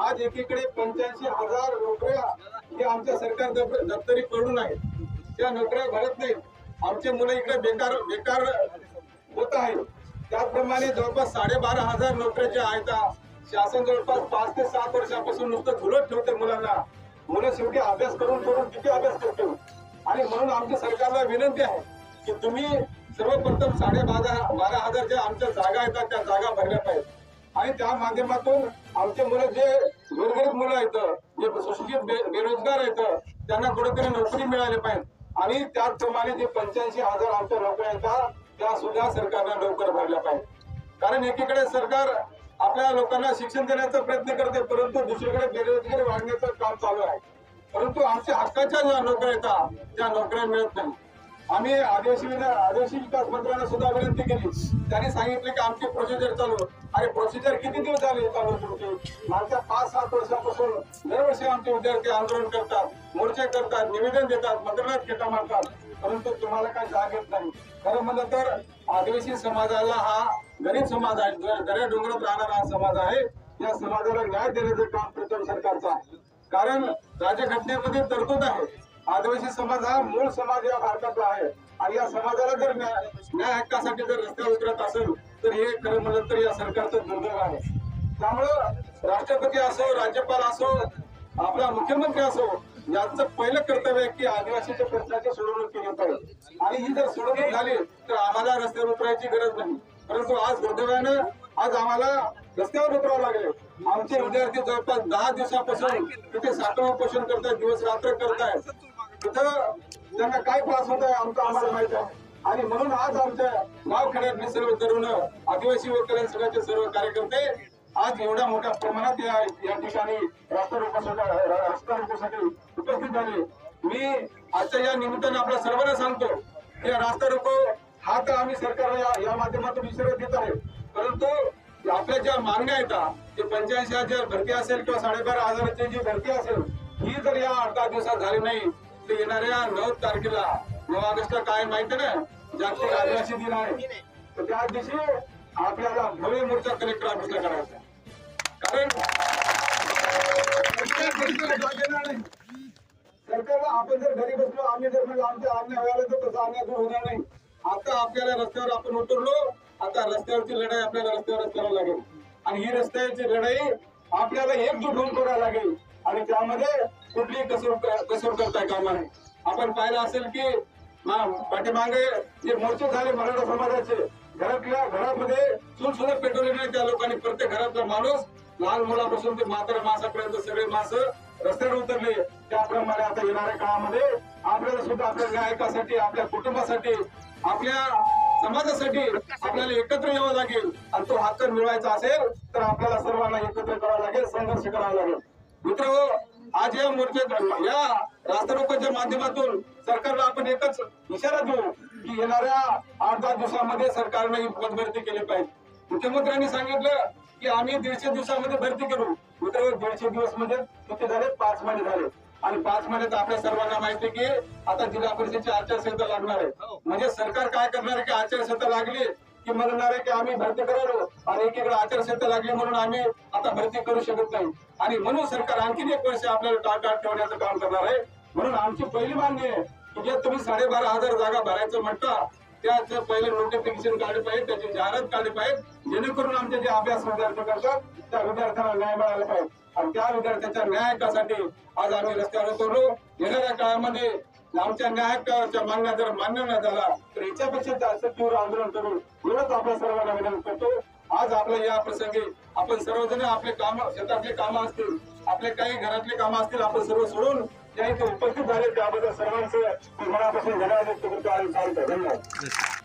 आज एकीकडे पंच्याऐंशी हजार नोकऱ्या हे आमच्या सरकार दप्तरी पडून आहेत. त्या नोकऱ्या भरत नाहीत. आमचे मुलं इकडे बेकार बेकार होत आहेत. त्याचप्रमाणे जवळपास साडेबारा हजार नोकऱ्या ज्या आहेत. शासन जवळपास पाच ते सात वर्षापासून नुसतं झुलत ठेवते मुलांना. मुलं शेवटी अभ्यास करून करून किती अभ्यास करते आणि म्हणून आमच्या सरकारला विनंती आहे की तुम्ही सर्वप्रथम साडे बारा बारा हजार ज्या आमच्या जागा येतात त्या जागा भरल्या पाहिजेत. आणि त्या माध्यमातून आमचे मुलं जे गोरगरीब मुलं आहेत जे सुशिक्षित बे- बेरोजगार आहेत त्यांना कुठेतरी नोकरी मिळाली पाहिजे. आणि त्याचप्रमाणे जे पंच्याऐंशी हजार आमच्या नोकऱ्या आहेत त्या सुद्धा सरकारनं लवकर भरल्या पाहिजे. कारण एकीकडे सरकार आपल्या लोकांना शिक्षण देण्याचा प्रयत्न करते परंतु दुसरीकडे बेरोजगारी वाढण्याचं काम चालू आहे. परंतु आमच्या हक्काच्या ज्या नोकऱ्या येतात त्या नोकऱ्या मिळत नाही आम्ही आदिवासी आदिवासी विकास मंत्र्यांना सुद्धा विनंती केली. त्यांनी सांगितले की आमची प्रोसिजर चालू. अरे प्रोसिजर किती दिवस झाले चालू तुमची मागच्या पाच सात वर्षापासून दरवर्षी आमचे विद्यार्थी आंदोलन करतात मोर्चे करतात निवेदन देतात मंत्रालयात खेटा मारतात. परंतु तुम्हाला काही जाग येत नाही. खरं म्हणलं तर आदिवासी समाजाला हा गरीब समाज आहे गरीब डोंगरात राहणारा हा समाज आहे. या समाजाला न्याय देण्याचं काम प्रथम सरकारचा कारण राज्यघटनेमध्ये तरतूद आहे. आदिवासी समाज हा मूळ समाज या भारतातला आहे. आणि या समाजाला जर न्याय हक्कासाठी जर रस्त्यावर उतरत असेल तर हे खरं म्हणलं तर या सरकारचं दुर्दैव आहे. त्यामुळं राष्ट्रपती असो राज्यपाल असो आपला मुख्यमंत्री असो यांचं पहिलं कर्तव्य आहे की आदिवासीच्या प्रश्नाची सोडवणूक केली पाहिजे. आणि ही जर सोडवणूक झाली तर आम्हाला रस्त्यावर उतरायची गरज नाही. परंतु आज दुर्दैवानं आज आम्हाला रस्त्यावर उतरावं लागले. आमचे विद्यार्थी जवळपास दहा दिवसापासून तिथे सातवं उपोषण करतायत दिवस रात्र करतायत. तिथं त्यांना काय त्रास होत आहे आमचं आम्हाला माहीत आहे. आणि म्हणून आज आमच्या गावखेड्यातले सर्व तरुण आदिवासी व संघाचे सर्व कार्यकर्ते आज एवढ्या मोठ्या प्रमाणात या या ठिकाणी रस्ता रस्ता रोकोसाठी उपस्थित झाले. मी आजच्या या निमित्ताने आपल्या सर्वांना सांगतो की रास्ता रोको हा तर आम्ही सरकारला या- या माध्यमातून इशारा देत आहे. परंतु आपल्या ज्या मागण्या आहेत ते पंच्याऐंशी हजार भरती असेल किंवा साडेबारा हजाराची जी भरती असेल ही जर या आठ दहा दिवसात झाली नाही तर येणाऱ्या नऊ तारखेला नऊ ऑगस्ट काय माहिती ना जागतिक आदिवासी दिन आहे. तर त्या दिवशी आपल्याला भव्य मोर्चा कलेक्टर ऑफिसला करायचा कारण सरकारला आपण जर घरी बसलो आम्ही जर म्हणजे आमच्या आज्ञा व्हायला तर तसं आज्ञा होणार नाही. आता आपल्याला रस्त्यावर आपण उतरलो आता रस्त्यावरची लढाई आपल्याला रस्त्यावरच करावी लागेल. आणि ही रस्त्याची लढाई आपल्याला एकजूट होऊन करावी लागेल. आणि त्यामध्ये कुठली कसर कसर करताय कामा नये. आपण पाहिलं असेल की पाठीमागे जे मोर्चे झाले मराठा समाजाचे घरातल्या घरामध्ये चूल सुद्धा नाही त्या लोकांनी. प्रत्येक घरातला माणूस लहान मुलापासून ते म्हातारा मासापर्यंत सगळे माणसं रस्त्यावर उतरले. त्याप्रमाणे आता येणाऱ्या काळामध्ये आपल्याला सुद्धा आपल्या गायकासाठी आपल्या कुटुंबासाठी आपल्या समाजासाठी आपल्याला एकत्र यावं लागेल आणि तो हक्क मिळवायचा असेल तर आपल्याला सर्वांना एकत्र करावं लागेल संघर्ष करावा लागेल. मित्र आज या मोर्चात या रास्ता रोकोच्या माध्यमातून सरकारला आपण एकच इशारा देऊ की येणाऱ्या आठ दहा दिवसामध्ये सरकारने पदभरती केली पाहिजे. मुख्यमंत्र्यांनी सांगितलं की आम्ही दीडशे दिवसामध्ये भरती करू. मित्र दीडशे दिवसमध्ये किती झाले? पाच महिने झाले. आणि पाच महिन्यात आपल्या सर्वांना माहिती की आता जिल्हा परिषदेची आचारसंहिता लागणार आहे. म्हणजे सरकार काय करणार आहे की आचारसंहिता लागली की म्हणणार आहे की आम्ही भरती करालो आणि एकीकडे आचारसंहिता लागली म्हणून आम्ही आता भरती करू शकत नाही. आणि म्हणून सरकार आणखीन एक वर्ष आपल्याला टाळटाळ ठेवण्याचं काम करणार आहे. म्हणून आमची पहिली मागणी आहे की जे तुम्ही साडेबारा हजार जागा भरायचं म्हणता त्याचं पहिले नोटिफिकेशन काढले पाहिजे त्याची जाहिरात काढली पाहिजे जेणेकरून आमचे जे अभ्यास विद्यार्थी करतात त्या विद्यार्थ्यांना न्याय मिळाला पाहिजे. आणि त्या विद्यार्थ्यांच्या न्यायकासाठी आज आम्ही रस्त्यावर उतरलो. येणाऱ्या काळामध्ये आमच्या न्यायकाच्या मागण्या जर मान्य न झाला तर याच्यापेक्षा जास्त तीव्र आंदोलन करून एवढंच आपल्या सर्वांना विनंती करतो. आज आपल्या या प्रसंगी आपण सर्वजण आपले काम शेतातले कामं असतील आपले काही घरातले कामं असतील आपण सर्व सोडून त्या इथे उपस्थित झाले त्याबद्दल सर्वांचं मनापासून धन्यवाद व्यक्त करतो आणि सांगतो धन्यवाद.